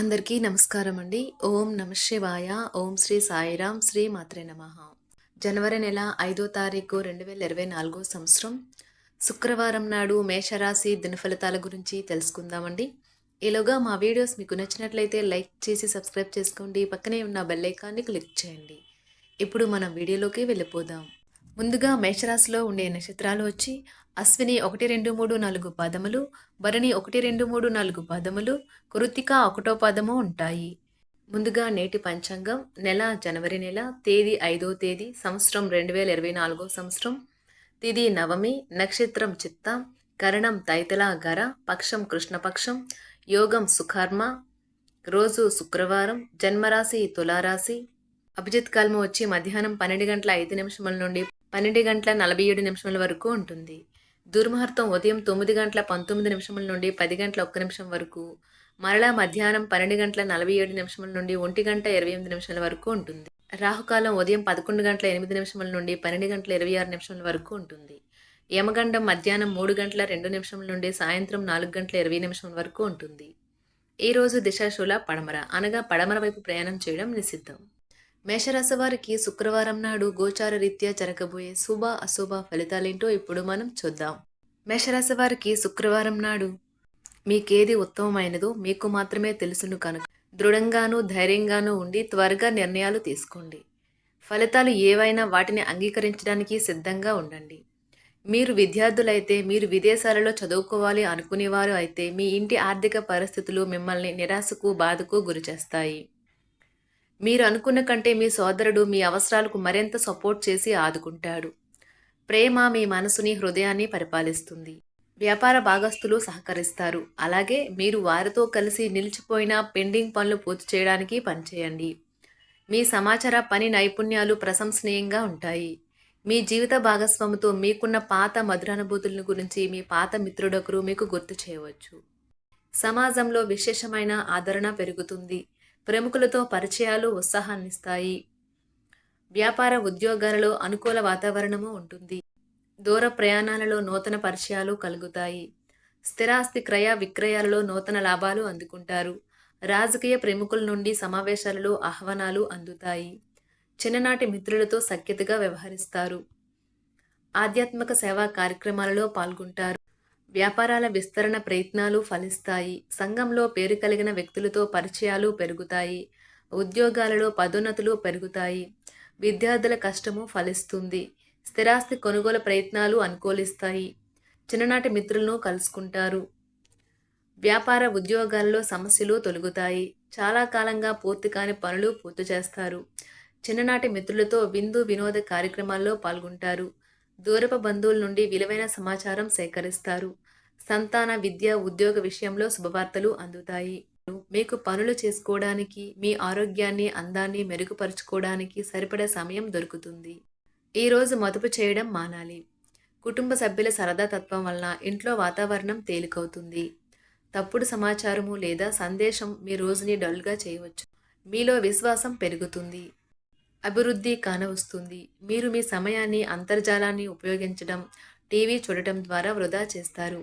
అందరికీ నమస్కారం అండి. ఓం నమ శివాయ ఓం శ్రీ సాయిరాం శ్రీ మాత్రే నమ. జనవరి నెల ఐదో తారీఖు రెండు వేల ఇరవై నాలుగో సంవత్సరం. శుక్రవారం నాడు మేషరాశి దినఫలితాల గురించి తెలుసుకుందామండి. ఈలోగా మా వీడియోస్ మీకు నచ్చినట్లయితే లైక్ చేసి సబ్స్క్రైబ్ చేసుకోండి. పక్కనే ఉన్న బెల్ ఐకాన్ని క్లిక్ చేయండి. ఇప్పుడు మనం వీడియోలోకి వెళ్ళిపోదాం. ముందుగా మేషరాశిలో ఉండే నక్షత్రాలు వచ్చి అశ్విని ఒకటి రెండు మూడు నాలుగు పదములు భరణి ఒకటి రెండు మూడు నాలుగు పదములు కృతిక ఒకటో పదము ఉంటాయి. ముందుగా నేటి పంచాంగం నెల జనవరి నెల తేదీ ఐదో తేదీ సంవత్సరం రెండు వేల ఇరవై నాలుగో సంవత్సరం తిది నవమి నక్షత్రం చిత్త కరణం తైతల గర పక్షం కృష్ణపక్షం యోగం సుకర్మ రోజు శుక్రవారం జన్మరాశి తులారాశి అభిజిత్ కాలము వచ్చి మధ్యాహ్నం పన్నెండు గంటల ఐదు నిమిషముల నుండి పన్నెండు గంటల నలభై ఏడు నిమిషముల వరకు ఉంటుంది. దుర్ముహూర్తం ఉదయం తొమ్మిది గంటల పంతొమ్మిది నిమిషముల నుండి పది గంటల ఒక్క నిమిషం వరకు మరలా మధ్యాహ్నం పన్నెండు గంటల నలభై ఏడు నిమిషముల నుండి ఒంటి గంట ఇరవై ఎనిమిది నిమిషాల వరకు ఉంటుంది. రాహుకాలం ఉదయం పదకొండు గంటల ఎనిమిది నిమిషముల నుండి పన్నెండు గంటల ఇరవై ఆరు నిమిషముల వరకు ఉంటుంది. యమగండం మధ్యాహ్నం మూడు గంటల రెండు నిమిషముల నుండి సాయంత్రం నాలుగు గంటల ఇరవై నిమిషముల వరకు ఉంటుంది. ఈరోజు దిశాశూల పడమర అనగా పడమర వైపు ప్రయాణం చేయడం నిషిద్ధం. మేషరాశి వారికి శుక్రవారం నాడు గోచార రీత్యా జరగబోయే శుభ అశుభ ఫలితాలేంటో ఇప్పుడు మనం చూద్దాం. మేషరాశి వారికి శుక్రవారం నాడు మీకేది ఉత్తమమైనదో మీకు మాత్రమే తెలుసును కనుక దృఢంగాను ధైర్యంగానూ ఉండి త్వరగా నిర్ణయాలు తీసుకోండి. ఫలితాలు ఏవైనా వాటిని అంగీకరించడానికి సిద్ధంగా ఉండండి. మీరు విద్యార్థులైతే మీరు విదేశాలలో చదువుకోవాలి అనుకునేవారు అయితే మీ ఇంటి ఆర్థిక పరిస్థితులు మిమ్మల్ని నిరాశకు బాధకు గురిచేస్తాయి. మీరు అనుకున్న కంటే మీ సోదరుడు మీ అవసరాలకు మరింత సపోర్ట్ చేసి ఆదుకుంటాడు. ప్రేమ మీ మనసుని హృదయాన్ని పరిపాలిస్తుంది. వ్యాపార భాగస్తులు సహకరిస్తారు. అలాగే మీరు వారితో కలిసి నిలిచిపోయిన పెండింగ్ పనులు పూర్తి చేయడానికి పనిచేయండి. మీ సమాచార పని నైపుణ్యాలు ప్రశంసనీయంగా ఉంటాయి. మీ జీవిత భాగస్వామితో మీకున్న పాత మధురానుభూతుల గురించి మీ పాత మిత్రుడొకరు మీకు గుర్తు చేయవచ్చు. సమాజంలో విశేషమైన ఆదరణ పెరుగుతుంది. ప్రముఖులతో పరిచయాలు ఉత్సాహాన్నిస్తాయి. వ్యాపార ఉద్యోగాలలో అనుకూల వాతావరణము ఉంటుంది. దూర ప్రయాణాలలో నూతన పరిచయాలు కలుగుతాయి. స్థిరాస్తి క్రయ విక్రయాలలో నూతన లాభాలు అందుకుంటారు. రాజకీయ ప్రముఖుల నుండి సమావేశాలలో ఆహ్వానాలు అందుతాయి. చిన్ననాటి మిత్రులతో సఖ్యతగా వ్యవహరిస్తారు. ఆధ్యాత్మిక సేవా కార్యక్రమాలలో పాల్గొంటారు. వ్యాపారాల విస్తరణ ప్రయత్నాలు ఫలిస్తాయి. సంఘంలో పేరు కలిగిన వ్యక్తులతో పరిచయాలు పెరుగుతాయి. ఉద్యోగాలలో పదోన్నతులు పెరుగుతాయి. విద్యార్థుల కష్టము ఫలిస్తుంది. స్థిరాస్తి కొనుగోలు ప్రయత్నాలు అనుకూలిస్తాయి. చిన్ననాటి మిత్రులను కలుసుకుంటారు. వ్యాపార ఉద్యోగాలలో సమస్యలు తొలగుతాయి. చాలా కాలంగా పూర్తి కాని పనులు పూర్తి చేస్తారు. చిన్ననాటి మిత్రులతో విందు వినోద కార్యక్రమాల్లో పాల్గొంటారు. దూరపు బంధువుల నుండి విలువైన సమాచారం సేకరిస్తారు. సంతాన విద్య ఉద్యోగ విషయంలో శుభవార్తలు అందుతాయి. మీకు పనులు చేసుకోవడానికి మీ ఆరోగ్యాన్ని అందాన్ని మెరుగుపరుచుకోవడానికి సరిపడే సమయం దొరుకుతుంది. ఈరోజు మదుపు చేయడం మానాలి. కుటుంబ సభ్యుల సరదా తత్వం వలన ఇంట్లో వాతావరణం తేలికవుతుంది. తప్పుడు సమాచారము లేదా సందేశం మీ రోజుని డల్గా చేయవచ్చు. మీలో విశ్వాసం పెరుగుతుంది. అభివృద్ధి కానవస్తుంది. మీరు మీ సమయాన్ని అంతర్జాలాన్ని ఉపయోగించడం టీవీ చూడటం ద్వారా వృధా చేస్తారు.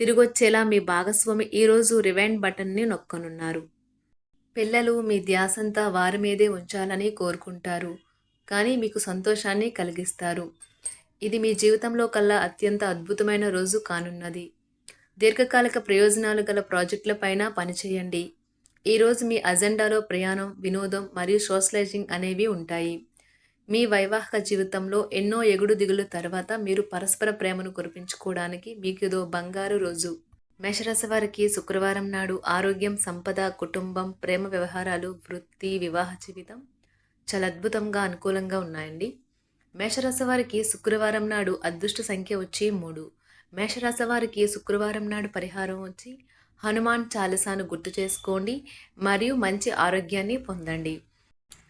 తిరిగొచ్చేలా మీ భాగస్వామి ఈరోజు రివైండ్ బటన్ని నొక్కనున్నారు. పిల్లలు మీ ధ్యాసంతా వారి మీదే ఉంచాలని కోరుకుంటారు. కానీ మీకు సంతోషాన్ని కలిగిస్తారు. ఇది మీ జీవితంలో కల్లా అత్యంత అద్భుతమైన రోజు కానున్నది. దీర్ఘకాలిక ప్రయోజనాలు గల ప్రాజెక్టులపైన పనిచేయండి ఈరోజు మీ అజెండాలో ప్రయాణం వినోదం మరియు సోషలైజింగ్ అనేవి ఉంటాయి. మీ వైవాహిక జీవితంలో ఎన్నో ఎగుడు దిగులు తర్వాత మీరు పరస్పర ప్రేమను కురిపించుకోవడానికి మీకు ఇదో బంగారు రోజు. మేషరాశి వారికి శుక్రవారం నాడు ఆరోగ్యం సంపద కుటుంబం ప్రేమ వ్యవహారాలు వృత్తి వివాహ జీవితం చాలా అద్భుతంగా అనుకూలంగా ఉన్నాయండి. మేషరాశి వారికి శుక్రవారం నాడు అదృష్ట సంఖ్య వచ్చి మూడు. మేషరాశి వారికి శుక్రవారం నాడు పరిహారం వచ్చి హనుమాన్ చాలీసాను గుర్తు చేసుకోండి మరియు మంచి ఆరోగ్యాన్ని పొందండి.